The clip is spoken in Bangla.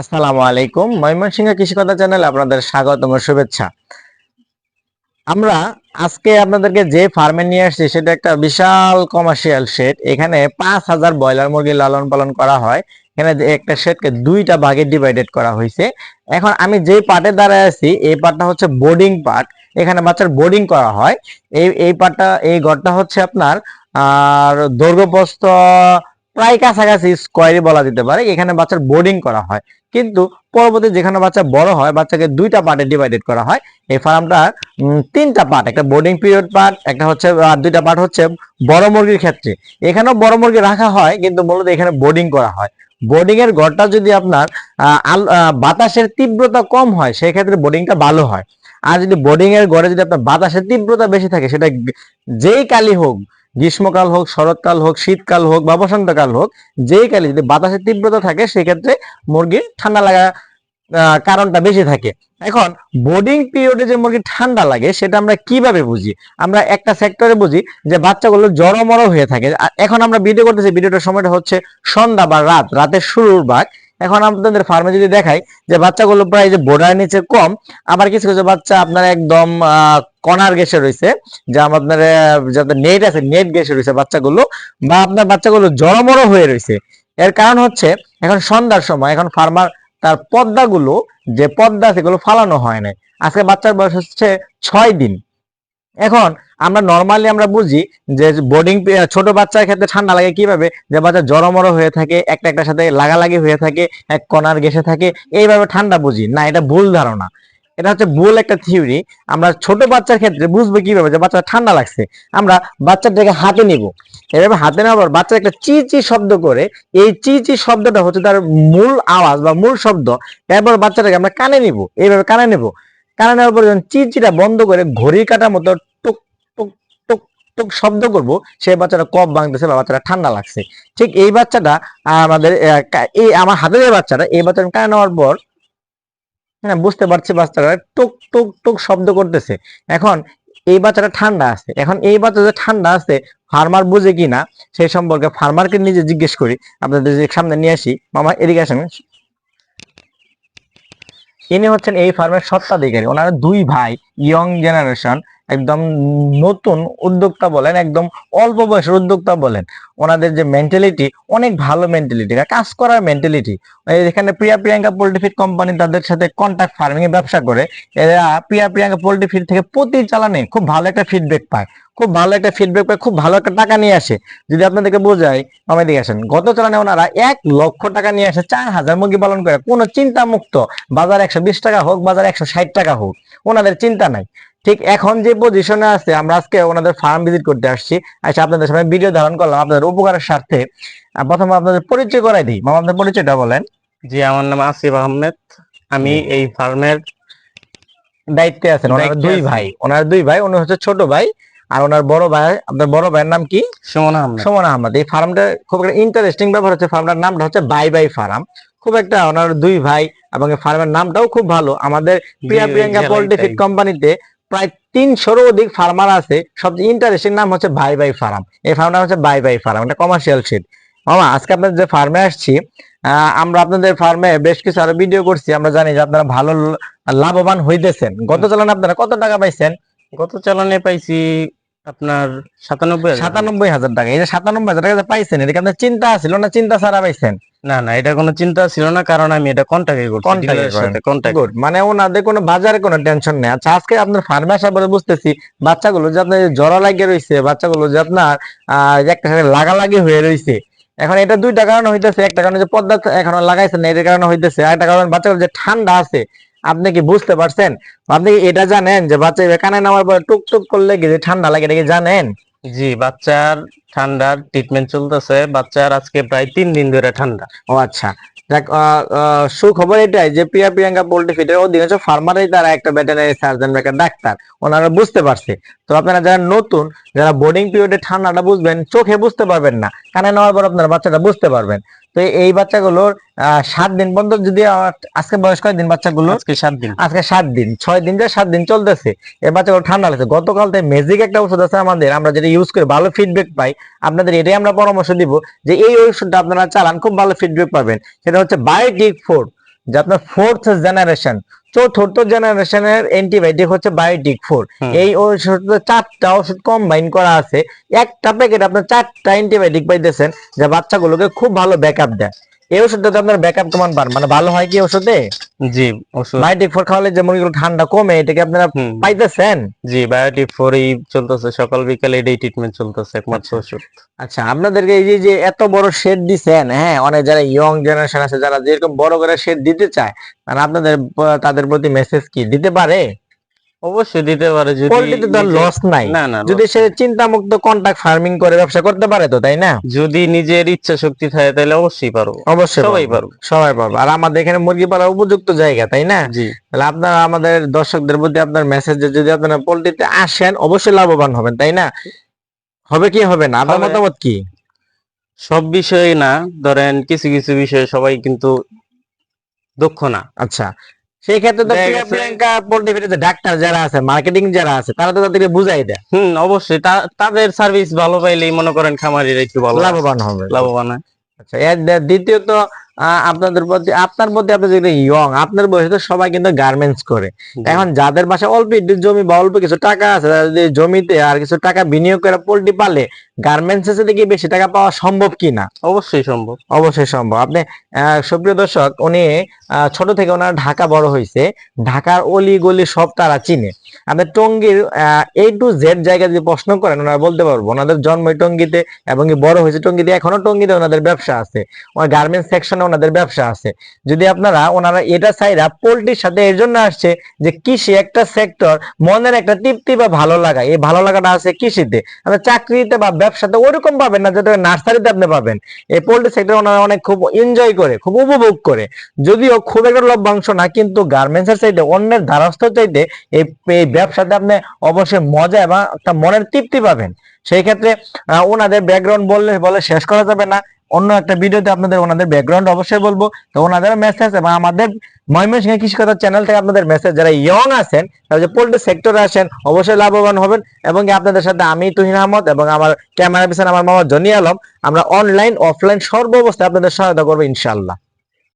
আসসালামু আলাইকুম। ময়মনসিংহ কৃষি কথা চ্যানেলে আপনাদের স্বাগতম শুভেচ্ছা। আমরা আজকে আপনাদেরকে যে ফার্মে নিয়ে আসছি, সেটা একটা বিশাল কমার্শিয়াল শেড এখানে পাঁচ হাজার ব্রয়লার মুরগি লালন পালন করা হয়। এখানে একটা শেডকে দুইটা ভাগে ডিভাইডেড করা হয়েছে। এখন আমি যে পার্টে দাঁড়ায় আছি, এই পার্টটা হচ্ছে বোর্ডিং পার্ট এখানে বাচ্চার বোর্ডিং করা হয়। এই এই পার্টটা এই ঘরটা হচ্ছে আপনার, আর দৈর্ঘ্যপ্রস্থ প্রায় কাছাকাছি স্কোয়ারই বলা যেতে পারে, এখানে বাচ্চার বোর্ডিং করা হয়। কিন্তু পরবর্তী যেখানে বাচ্চা বড় হয়, বাচ্চাকে দুইটা পার্টে ডিভাইডেড করা হয়। এই ফার্মটা তিনটা পার্ট একটা বোর্ডিং পিরিয়ড পার্ট একটা হচ্ছে, আর দুইটা পার্ট হচ্ছে বড় মুরগির ক্ষেত্রে। এখানেও বড় মুরগি রাখা হয়, কিন্তু মূলত এখানে বোর্ডিং করা হয়। বোর্ডিং এর ঘরটা যদি আপনার বাতাসের তীব্রতা কম হয় সেই ক্ষেত্রে বোর্ডিংটা ভালো হয়। আর যদি বোর্ডিং এর ঘরে যদি আপনার বাতাসের তীব্রতা বেশি থাকে, সেটা যেই কালই হোক গ্রীষ্মকাল হোক, শরৎকাল হোক, শীতকাল হোক বা বসন্তকাল হোক, যেই কালে যদি বাতাসের তীব্রতা থাকে, সেক্ষেত্রে মুরগির ঠান্ডা লাগা কারণটা বেশি থাকে। এখন বোর্ডিং পিরিয়ডে যে মুরগির ঠান্ডা লাগে, সেটা আমরা কীভাবে বুঝি? আমরা একটা সেক্টরে বুঝি যে বাচ্চাগুলো জড়মড় হয়ে থাকে। এখন আমরা ভিডিও করতেছি ভিডিওটার সময়টা হচ্ছে সন্ধ্যা বা রাত, রাতের শুরুর ভাগ। এখন আপনাদের ফার্মে যদি দেখাই যে বাচ্চাগুলো প্রায় যে বোর্ডার নিচে কম, আবার কিছু কিছু বাচ্চা আপনার একদম কণার গেসে রয়েছে, যে আপনার যাতে নেট আছে নেট গেসে রয়েছে বাচ্চাগুলো, বা আপনার বাচ্চাগুলো জড়মড় হয়ে রয়েছে। এর কারণ হচ্ছে, এখন সন্ধ্যার সময়, এখন ফার্মার তার পদ্মাগুলো, যে পর্দা সেগুলো ফালানো হয় না আজকে বাচ্চার বয়স হচ্ছে ছয় দিন। এখন আমরা নর্মালি আমরা বুঝি যে বোর্ডিং ছোট বাচ্চার ক্ষেত্রে ঠান্ডা লাগে কীভাবে? যে বাচ্চা জড়মড় হয়ে থাকে, একটা একটার সাথে লাগালাগি হয়ে থাকে, এক কণার গেসে থাকে, এইভাবে ঠান্ডা বুঝি। না, এটা ভুল ধারণা। এটা হচ্ছে ভুল একটা থিওরি আমরা ছোট বাচ্চার ক্ষেত্রে বুঝব কীভাবে যে বাচ্চা ঠান্ডা লাগছে। আমরা বাচ্চাটাকে হাতে নিব। এভাবে হাতে নেওয়ার পর বাচ্চা একটা চি চি শব্দ করে, এই চি চি শব্দটা হচ্ছে তার মূল আওয়াজ বা মূল শব্দ। এরপর বাচ্চাটাকে আমরা কানে নিব। এইভাবে কানে নেব। কানে নেওয়ার পর যখন চি চিটা বন্ধ করে ঘড়ির কাটার মতো টুক টুক টুক টুক শব্দ করব, সেই বাচ্চাটা কফ ভাঙতেছে বা বাচ্চাটা ঠান্ডা লাগছে। ঠিক এই বাচ্চাটা আমাদের এই আমার হাতে যে বাচ্চাটা, এই বাচ্চাটা কানে নেওয়ার পর হ্যাঁ বুঝতে পারছি বাচ্চাটা টুক টুক টুক শব্দ করতেছে। এখন এই বাচ্চাটা ঠান্ডা আছে। এখন এই বাচ্চা যে ঠান্ডা আছে, ফার্মার বুঝে কিনা, সেই সম্পর্কে ফার্মারকে নিজে জিজ্ঞেস করি। আপনাদের সামনে নিয়ে আসি, মামা এদিকে আসেন। ইনি হচ্ছেন এই ফার্মের সত্ত্বাধিকারী। ওনারা দুই ভাই ইয়ং জেনারেশন। একদম নতুন উদ্যোক্তা বলেন, একদম অল্প বয়সের উদ্যোক্তা বলেন, ওনাদের যে মেন্টালিটি অনেক ভালো মেন্টালিটি কাজ করার মেন্টালিটি এখানে Priya Priyanka poultry feed company তাদের সাথে কন্ট্যাক্ট ফার্মিং এর ব্যবসা করে, এরা প্রিয়া প্রিয়াঙ্কা পোল্ট্রি ফিড থেকে প্রতি চালানে, খুব ভালো একটা ফিডব্যাক পায়, খুব ভালো একটা ফিডব্যাক পায়, খুব ভালো একটা টাকা নিয়ে আসে। যদি আপনাদেরকে বোঝাই, আমার দিকে আসেন, গত চালানে ওনারা এক লক্ষ টাকা নিয়ে আসে চার হাজার মুরগি পালন করে, কোনো চিন্তা মুক্ত বাজার একশো বিশ টাকা হোক, বাজার একশো ষাট টাকা হোক, ওনাদের চিন্তা নাই। ঠিক এখন যে পজিশনে আছে আমরা আজকে ওনাদের ফার্ম ভিজিট করতে আসছি। আচ্ছা আপনাদের সামনে ভিডিও ধারণ করলাম আপনাদের উপকারের স্বার্থে। প্রথমে আপনাদের পরিচয় করাই দিই। মামা আপনার পরিচয়টা বলেন। জি আমার নাম আসিফ আহমেদ। আমি এই ফার্মের দায়িত্বে আছেন ওনার দুই ভাই। ওনার দুই ভাই উনি হচ্ছে ছোট ভাই আর ওনার বড় ভাই আপনার বড় ভাইয়ের নাম কি? সুমন আহমেদ। সুমন আহমদ। এই ফার্মটা খুব একটা ইন্টারেস্টিং ব্যাপার হচ্ছে ফার্মটার নামটা হচ্ছে বাই বাই ফার্ম খুব একটা ওনার দুই ভাই এবং ফার্মের নামটাও খুব ভালো। আমাদের প্রিয়া প্রিয়াঙ্কা পোল্ট্রি ফিড কোম্পানিতে প্রায় তিনশোরও অধিক ফার্মার আছে। সবচেয়ে ইন্টারেস্টিং নাম হচ্ছে বাই বাই ফার্ম এই ফার্মটা হচ্ছে বাই বাই ফার্ম এটা কমার্শিয়াল শিট মামা, আজকে আপনাদের যে ফার্মে আসছি আমরা আপনাদের ফার্মে বেশ কিছু আরও ভিডিও করছি। আমরা জানি যে আপনারা ভালো লাভবান হইতেছেন। গত চালান আপনারা কত টাকা পাইছেন? গত চালানে পাইছি আপনার সাতানব্বই হাজার। সাতানব্বই হাজার টাকা। এই যে সাতানব্বই হাজার টাকা পাইছেন এটা আপনার চিন্তা ছিল না চিন্তা ছাড়া পাইছেন? না না এটা কোনো চিন্তা ছিল না কারণ আমি এটা কন্ট্যাক্টে করছি। সাথে কন্ট্যাক্ট গুড মানে ওনাদের কোনো বাজারে কোনো টেনশন নেই। আচ্ছা আজকে আপনার ফার্মে আসার পরে বুঝতেছি বাচ্চাগুলো যে আপনার জড়া লাগিয়ে রয়েছে বাচ্চাগুলো যে আপনার আহ, একটা লাগালাগি হয়ে রয়েছে এখন এটা দুইটা কারণে হইতেছে একটা কারণে যে পর্দা এখনও লাগাইছেন না এটার কারণে হইতেছে আর একটা কারণ বাচ্চাগুলো যে ঠান্ডা আছে আপনি কি বুঝতে পারছেন? আপনি কি এটা জানেন যে বাচ্চা কানে নামার পর টুক টুক করলে কি ঠান্ডা লাগে এটা কি জানেন? জি বাচ্চার ঠান্ডার ট্রিটমেন্ট চলতেছে। বাচ্চার আজকে প্রায় তিন দিন ধরে ঠান্ডা। ও আচ্ছা। দেখ সুখবর এটাই যে প্রিয়া প্রিয়াঙ্কা পোল্ট্রি ফিটের অধীনস্থ ফার্মারই তারা একটা ভেটেনারি সার্জন বা একটা ডাক্তার। ওনারা বুঝতে পারছে। তো আপনারা যারা নতুন যারা বোর্ডিং পিরিয়ডে ঠান্ডাটা বুঝবেন চোখে বুঝতে পারবেন না। কানে নেওয়ার পর আপনার বাচ্চাটা বুঝতে পারবেন। তো এই বাচ্চাগুলোর আহ, সাত দিন পর্যন্ত যদি আজকে বয়স কয় দিন বাচ্চাগুলো আজকে সাত দিন। আজকে সাত দিন। ছয় দিন যে সাত দিন চলতেছে এই বাচ্চাগুলো ঠান্ডা লাগছে। গতকাল থেকে ম্যাজিক একটা ওষুধ আছে আমাদের আমরা যেটা ইউজ করে ভালো ফিডব্যাক পাই। আপনাদের এটাই আমরা পরামর্শ দিব যে এই ওষুধটা আপনারা চালান খুব ভালো ফিডব্যাক পাবেন। সেটা হচ্ছে বায়োটিক ফোর যে আপনার ফোর্থ জেনারেশন চতুর্থ জেনারেশনের অ্যান্টিবায়োটিক হচ্ছে বায়োটিক ফোর এই ওষুধ চারটা ওষুধ কম্বাইন করা আছে একটা প্যাকেট আপনার চারটা অ্যান্টিবায়োটিক পাইতেছেন যা বাচ্চাগুলোকে খুব ভালো ব্যাকআপ দেয়। এই ওষুধটাতে আপনার ব্যাকআপ কেমন পান মানে ভালো হয় কি ওষুধে? জি ওষুধ। বায়োটিক ফোর খাওয়ালে যে মুরগিগুলো ঠান্ডা কমে এটাকে আপনারা পাইতেছেন? জি বায়োটিক ফোর এই চলতেছে সকাল বিকাল এটাই ট্রিটমেন্ট চলতেছে একমাত্র ওষুধ। আচ্ছা আপনাদেরকে এই যে- যে এত বড় শেড দিছেন হ্যাঁ অনেক যারা ইয়ং জেনারেশন আছে যারা যেরকম বড় করে শেড দিতে চায় মানে আপনাদের তাদের প্রতি মেসেজ কি দিতে পারে? অবশ্যই দিতে পারে যদি পোল্ট্রিতে তো লস নাই। না না যদি সে চিন্তা মুক্ত কন্টাক্ট ফার্মিং করে ব্যবসা করতে পারে তো তাই না? যদি নিজের ইচ্ছা শক্তি থাকে তাহলে অবশ্যই পারব। অবশ্যই সবাই। পারব সবাই পারব। আর আমাদের এখানে মুরগি পালার উপযুক্ত জায়গা তাই না? জি। তাহলে আপনারা আমাদের দর্শকদের প্রতি আপনার মেসেজ যদি আপনারা পোল্ট্রিতে আসেন অবশ্যই লাভবান হবেন তাই না? হবে কি হবে না? আপনার মতামত কি? সব বিষয়ে না ধরেন কিছু কিছু বিষয়ে সবাই কিন্তু দক্ষ না। আচ্ছা। সেই ক্ষেত্রে তো প্রিয়াঙ্কা পোল্ট্রি ফিডের ডাক্তার যারা আছে মার্কেটিং যারা আছে তারা তো তাদেরকে বুঝাই দেয়। হুম অবশ্যই। তাদের সার্ভিস ভালো পাইলেই মনে করেন খামারিরা একটু ভালো লাভবান হবে। লাভবান হয়। আচ্ছা দ্বিতীয়ত আপনাদের প্রতি আপনার প্রতি আপনি যেগুলো ইয়ং আপনার বয়সে তো সবাই কিন্তু গার্মেন্টস করে। এখন যাদের বাসায় অল্প একটু জমি বা অল্প কিছু টাকা আছে যদি জমিতে আর কিছু টাকা বিনিয়োগ করে পোল্ট্রি পালে গার্মেন্টস এর থেকে বেশি টাকা পাওয়া সম্ভব কি না অবশ্যই সম্ভব। অবশ্যই সম্ভব। আপনি আহ, সুপ্রিয় দর্শক উনি আহ, ছোট থেকে ওনার ঢাকা বড় হয়েছে ঢাকার অলি গলি সব তারা চিনে। আপনি টঙ্গীর এ টু জেড জায়গা যদি প্রশ্ন করেন, ওনারা বলতে পারব, ওনাদের জন্ম এই টঙ্গীতে এবং বড় হয়েছে টঙ্গীতে, এখনও টঙ্গীতে ওনাদের ব্যবসা আছে। ওনার গার্মেন্টস সেকশনে ওনাদের ব্যবসা আছে। যদি আপনারা, ওনারা এটা চাইরা পোলট্রির সাথে এর জন্য আসছে যে কৃষি একটা সেক্টর মনের একটা তৃপ্তি বা ভালো লাগা, এই ভালো লাগাটা আছে কৃষিতে। আপনি চাকরিতে বা ব্যবসাতে ওরকম পাবেন না যেটা নার্সারিতে আপনি পাবেন। এই পোল্ট্রি সেক্টর ওনারা অনেক খুব এনজয় করে, খুব উপভোগ করে। যদিও খুব একটা লভ্যাংশ না, কিন্তু গার্মেন্টস এর চাইতে অন্যের দ্বারস্থ চাইতে এই ব্যবসাতে আপনি অবশ্যই মজা এবং একটা মনের তৃপ্তি পাবেন। সেই ক্ষেত্রে ওনাদের ব্যাকগ্রাউন্ড বললে, বলে শেষ করা যাবে না। অন্য একটা ভিডিওতে আপনাদের ওনাদের ব্যাকগ্রাউন্ড অবশ্যই বলব। তো ওনাদের মেসেজ এবং আমাদের ময়মনসিংহ কৃষিকতা চ্যানেল থেকে আপনাদের মেসেজ যারা ইয়ং আছেন, তারা যে পোল্ট্রি সেক্টরে আসেন অবশ্যই লাভবান হবেন। এবং আপনাদের সাথে আমি তুহিন আহমদ এবং আমার ক্যামেরা পিছনে আমার মামা জনি আলম, আমরা অনলাইন অফলাইন সর্ব অবস্থায় আপনাদের সহায়তা করব ইনশাল্লাহ